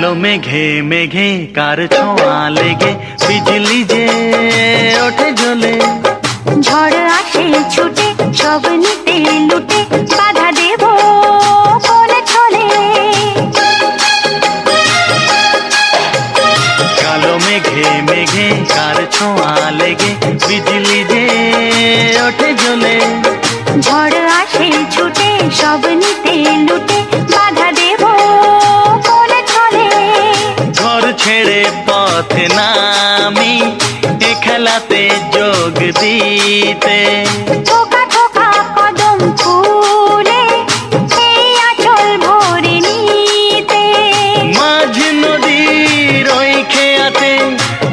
কালো মেঘে মেঘে কার ছোঁয়া লেগে বিজলি যে ওঠে জ্বলে ঝড় আসে ছুটে সব নিতে লুটে বাধা দেব কোলে কালো মেঘে মেঘে কার ছোঁয়া লেগে বিজলি যে ওঠে জ্বলে ঝড় পথ নামি এ খেলাতে যোগ দিতে। থোকা থোকা কদম ফুলে এই আঁচল ভরে নিতে। মাঝ নদীর ওই খেয়াতে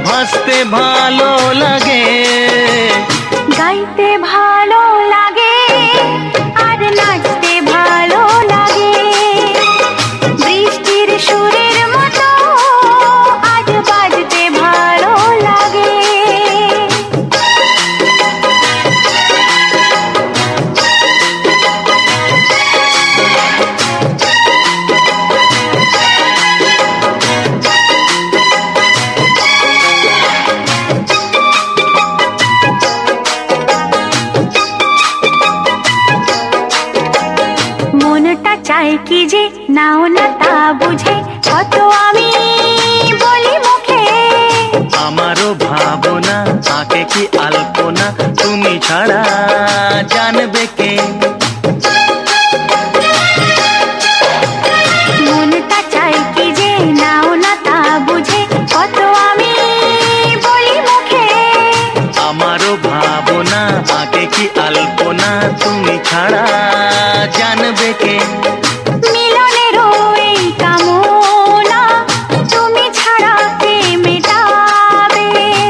ভাসতে ভালো লাগে। গাইতে ভালো লাগে চায় কি যে? নাও না তা বুঝে কত আমি বলি মুখে। আমারও ভাবনা তাকে কি আলপনা? তুমি ছাড়া জানবে কে? আগে কি আলপনা? তুমি ছাড়া জানবে কে?